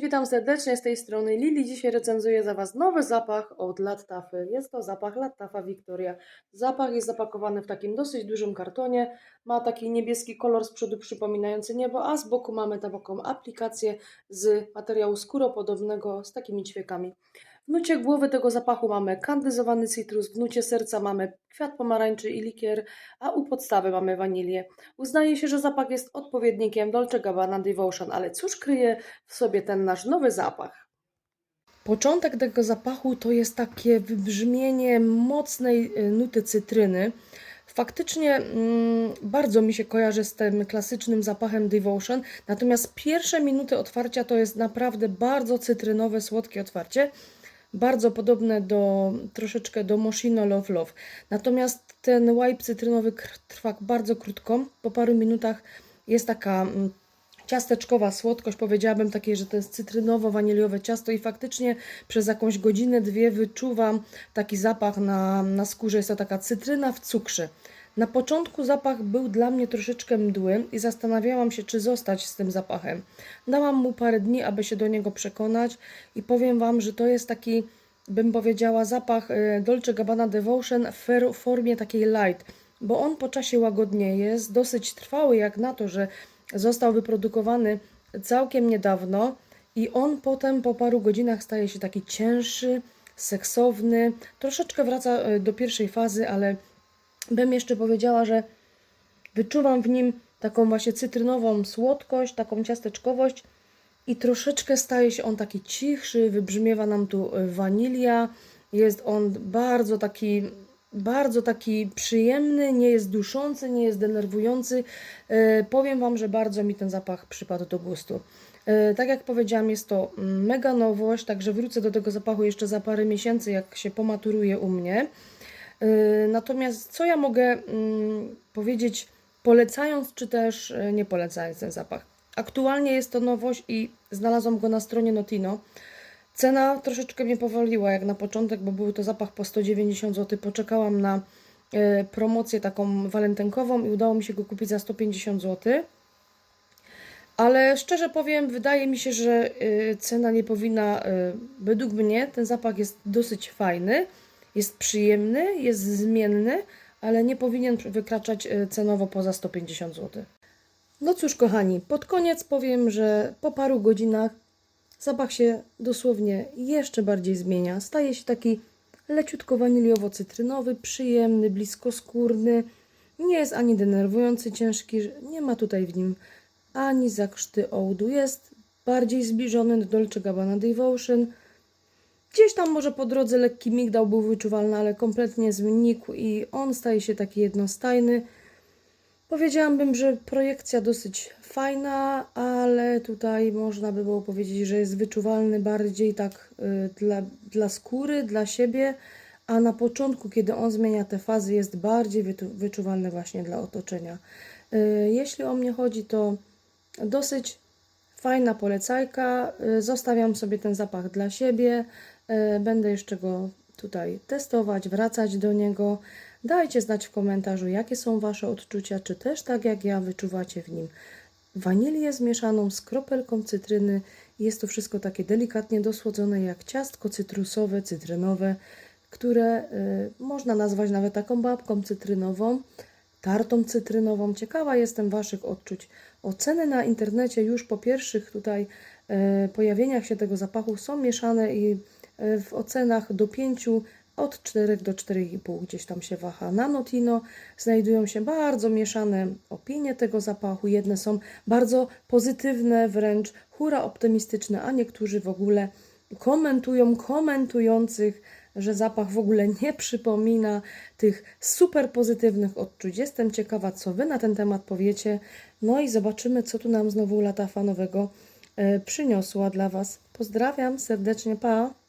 Witam serdecznie z tej strony Lili. Dzisiaj recenzuję za Was nowy zapach od Lattafy. Jest to zapach Lattafa Victoria. Zapach jest zapakowany w takim dosyć dużym kartonie. Ma taki niebieski kolor z przodu przypominający niebo, a z boku mamy taką aplikację z materiału skóropodobnego z takimi ćwiekami. W nucie głowy tego zapachu mamy kandyzowany citrus, w nucie serca mamy kwiat pomarańczy i likier, a u podstawy mamy wanilię. Uznaje się, że zapach jest odpowiednikiem Dolce Gabbana Devotion, ale cóż kryje w sobie ten nasz nowy zapach? Początek tego zapachu to jest takie wybrzmienie mocnej y, nuty cytryny. Faktycznie mm, bardzo mi się kojarzy z tym klasycznym zapachem Devotion, natomiast pierwsze minuty otwarcia to jest naprawdę bardzo cytrynowe, słodkie otwarcie bardzo podobne do troszeczkę do Moschino Love Love. Natomiast ten wipe cytrynowy trwa bardzo krótko. Po paru minutach jest taka mm, ciasteczkowa słodkość, powiedziałabym takiej, że to jest cytrynowo-waniliowe ciasto i faktycznie przez jakąś godzinę, dwie wyczuwam taki zapach na, na skórze. Jest to taka cytryna w cukrze. Na początku zapach był dla mnie troszeczkę mdły i zastanawiałam się, czy zostać z tym zapachem. Dałam mu parę dni, aby się do niego przekonać i powiem Wam, że to jest taki, bym powiedziała, zapach y, Dolce Gabbana Devotion w formie takiej light, bo on po czasie łagodnieje, jest dosyć trwały jak na to, że został wyprodukowany całkiem niedawno i on potem po paru godzinach staje się taki cięższy, seksowny, troszeczkę wraca y, do pierwszej fazy, ale bym jeszcze powiedziała, że wyczuwam w nim taką właśnie cytrynową słodkość, taką ciasteczkowość i troszeczkę staje się on taki cichszy, wybrzmiewa nam tu y, wanilia, jest on bardzo taki bardzo taki przyjemny, nie jest duszący, nie jest denerwujący. E, powiem Wam, że bardzo mi ten zapach przypadł do gustu. E, tak jak powiedziałam, jest to mega nowość, także wrócę do tego zapachu jeszcze za parę miesięcy, jak się pomaturuje u mnie. E, Natomiast co ja mogę mm, powiedzieć, polecając czy też e, nie polecając ten zapach? Aktualnie jest to nowość i znalazłam go na stronie Notino. Cena troszeczkę mnie powoliła jak na początek, bo był to zapach po 190 zł. Poczekałam na e, promocję taką walentynkową i udało mi się go kupić za 150 zł. Ale szczerze powiem, wydaje mi się, że y, cena nie powinna, y, według mnie ten zapach jest dosyć fajny, jest przyjemny, jest zmienny, ale nie powinien wykraczać y, cenowo poza 150 zł. No cóż, kochani, pod koniec powiem, że po paru godzinach zapach się dosłownie jeszcze bardziej zmienia. Staje się taki leciutko waniliowo-cytrynowy, przyjemny, bliskoskórny. Nie jest ani denerwujący, ciężki, nie ma tutaj w nim ani zakrzty ołdu. Jest bardziej zbliżony do Dolce Gabbana Devotion. Gdzieś tam może po drodze lekki migdał był wyczuwalny, ale kompletnie znikł i on staje się taki jednostajny. Powiedziałabym, że projekcja dosyć fajna, ale tutaj można by było powiedzieć, że jest wyczuwalny bardziej tak y, dla, dla skóry, dla siebie, a na początku, kiedy on zmienia te fazy, jest bardziej wyczuwalny właśnie dla otoczenia. Y, jeśli o mnie chodzi, to dosyć fajna polecajka. Y, Zostawiam sobie ten zapach dla siebie. Y, Będę jeszcze go tutaj testować, wracać do niego. Dajcie znać w komentarzu, jakie są Wasze odczucia, czy też tak jak ja wyczuwacie w nim wanilię zmieszaną z kropelką cytryny. Jest to wszystko takie delikatnie dosłodzone jak ciastko cytrusowe, cytrynowe, które y, można nazwać nawet taką babką cytrynową, tartą cytrynową. Ciekawa jestem Waszych odczuć. Oceny na internecie już po pierwszych tutaj y, pojawieniach się tego zapachu są mieszane i w ocenach do 5 od 4 do 4,5 gdzieś tam się waha. Na Notino znajdują się bardzo mieszane opinie tego zapachu. Jedne są bardzo pozytywne, wręcz hura optymistyczne, a niektórzy w ogóle komentują komentujących, że zapach w ogóle nie przypomina tych super pozytywnych odczuć. Jestem ciekawa, co Wy na ten temat powiecie. No i zobaczymy, co tu nam znowu lata fanowego e, przyniosła dla Was. Pozdrawiam serdecznie, pa!